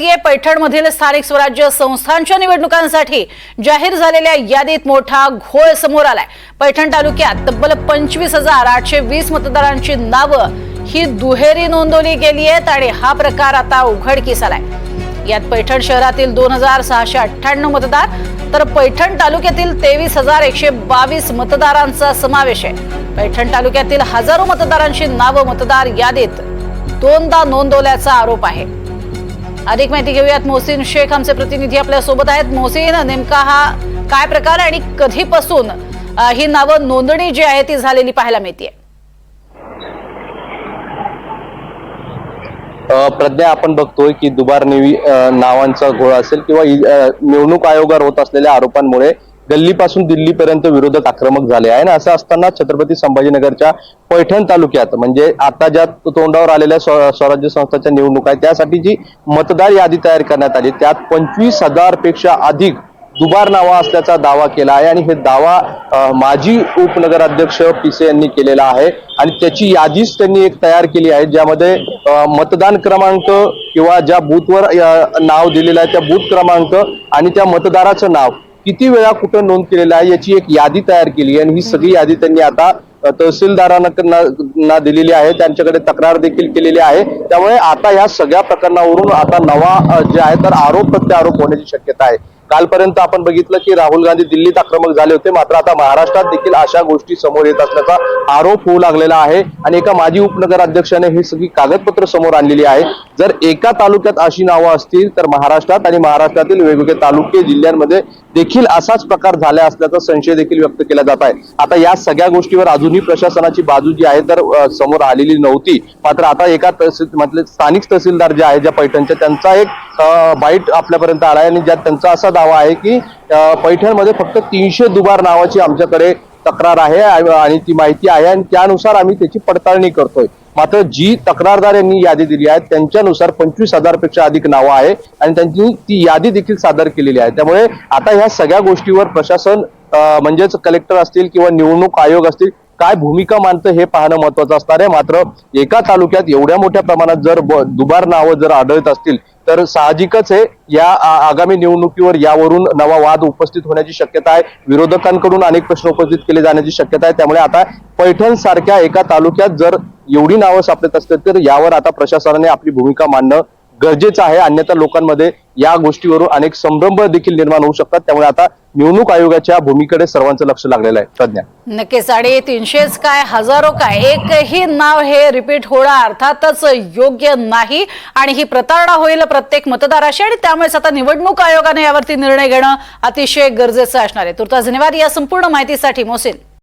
माहितीये पैठणमधील स्थानिक स्वराज्य संस्थांच्या निवडणुकांसाठी जाहीर झालेल्या यादीत मोठा घोळ समोर आलाय. पैठण तालुक्यात तब्बल पंचवीस हजार आठशे वीस मतदारांची नावं ही दुहेरी नोंदवली गेली आहेत आणि हा प्रकार आता उघडकीस आलाय. यात पैठण शहरातील दोन हजार सहाशे अठ्ठ्याण्णव मतदार तर पैठण तालुक्यातील तेवीस हजार एकशे बावीस मतदारांचा समावेश आहे. पैठण तालुक्यातील हजारो मतदारांची नावं मतदार यादीत दोनदा नोंदवल्याचा आरोप आहे. अधिक माहिती घेऊयात. मोहसिन शेख आमचे प्रतिनिधी आपल्यासोबत आहेत. मोहसिन नेमका हा काय प्रकार आहे आणि कधीपासून ही नावं नोंदणी जी आहे ती झालेली पाहायला मिळते प्रज्ञा आपण बघतोय की दुबार नेवी नावांचा घोळ असेल किंवा निवडणूक आयोगावर होत असलेल्या आरोपांमुळे गल्लीपासून दिल्लीपर्यंत विरोधक आक्रमक झाले आहे. आणि असं असताना छत्रपती संभाजीनगरच्या पैठण तालुक्यात म्हणजे आता ज्या तोंडावर आलेल्या स्व- स्वराज्य संस्थाच्या निवडणूक आहेत त्यासाठी जी मतदार यादी तयार करण्यात आली त्यात पंचवीस हजारपेक्षा अधिक दुबार नावा असल्याचा दावा केला आहे. आणि हे दावा माजी उपनगराध्यक्ष पिसे यांनी केलेला आहे. आणि त्याची यादीच त्यांनी एक तयार केली आहे ज्यामध्ये मतदान क्रमांक किंवा ज्या बूथवर नाव दिलेलं आहे त्या बूथ क्रमांक आणि त्या मतदाराचं नाव किती वेळा कुठं नोंद केलेला आहे याची एक यादी तयार केली आहे आणि ही सगळी यादी त्यांनी आता तहसीलदारांना ना- दिलेली आहे. त्यांच्याकडे तक्रार देखील केलेली आहे. त्यामुळे आता या सगळ्या प्रकरणावरून आता नवा जे आहे तर आरोप प्रत्यारोप होण्याची शक्यता आहे. कालपर्यंत आपण बघितलं की राहुल गांधी दिल्लीत आक्रमक झाले होते. मात्र आता महाराष्ट्रात देखील अशा गोष्टी समोर येत असल्याचा आरोप होऊ लागलेला आहे. आणि एका माजी उपनगराध्यक्षाने ही सगळी कागदपत्र समोर आणलेली आहे. जर एका तालुक्यात अशी नावं असतील तर महाराष्ट्रात आणि महाराष्ट्रातील वेगवेगळे तालुके जिल्ह्यांमध्ये देखील असाच प्रकार झाला असल्याचा संशय देखील व्यक्त केला जात आहे. आता या सगळ्या गोष्टीवर अजूनही प्रशासनाची बाजू जी आहे तर समोर आलेली नव्हती. मात्र आता एका तहसील म्हटले स्थानिक तहसीलदार जे आहे ज्या पैठणच्या त्यांचा एक बाईट आपल्यापर्यंत आलाय आणि ज्यात त्यांचा असा दावा आहे की पैठणमध्ये फक्त तीनशे दुबार नावाची आमच्याकडे तक्रार आहे आणि ती माहिती आहे आणि त्यानुसार आम्ही त्याची पडताळणी करतोय. मात्र जी तक्रारदार यांनी यादी दिली आहे त्यांच्यानुसार पंचवीस हजारपेक्षा अधिक नावं आहे आणि त्यांची ती यादी देखील सादर केलेली आहे. त्यामुळे आता ह्या सगळ्या गोष्टीवर प्रशासन म्हणजेच कलेक्टर असतील किंवा निवडणूक आयोग असतील काय भूमिका मानतं हे पाहणं महत्वाचं असणार आहे. मात्र एका तालुक्यात एवढ्या मोठ्या प्रमाणात जर ब- दुबार नावं जर आढळत असतील तर साहजिकच हे या आगामी निवडणुकीवर यावरून नवा वाद उपस्थित होण्याची शक्यता आहे. विरोधकांकडून अनेक प्रश्न उपस्थित केले जाण्याची शक्यता आहे. त्यामुळे आता पैठण सारख्या एका तालुक्यात जर एवढी नावं सापडत असतील तर यावर आता प्रशासनाने आपली भूमिका मांडणं गरजेचं आहे. अन्यथा लोकांमध्ये या गोष्टीवरून अनेक संभ्रम देखील निर्माण होऊ शकतात. त्यामुळे आता निवडणूक आयोगाच्या भूमिकेकडे सर्वांचं लक्ष लागलेलं आहे. प्रज्ञा नक्की साडे तीनशेच काय हजारो काय एकही नाव हे रिपीट होणं अर्थातच योग्य नाही. आणि ही प्रतारणा होईल प्रत्येक मतदाराशी. आणि त्यामुळेच आता निवडणूक आयोगाने यावरती निर्णय घेणं अतिशय गरजेचं असणार आहे. तुर्तास धन्यवाद. या संपूर्ण माहितीसाठी मोसेन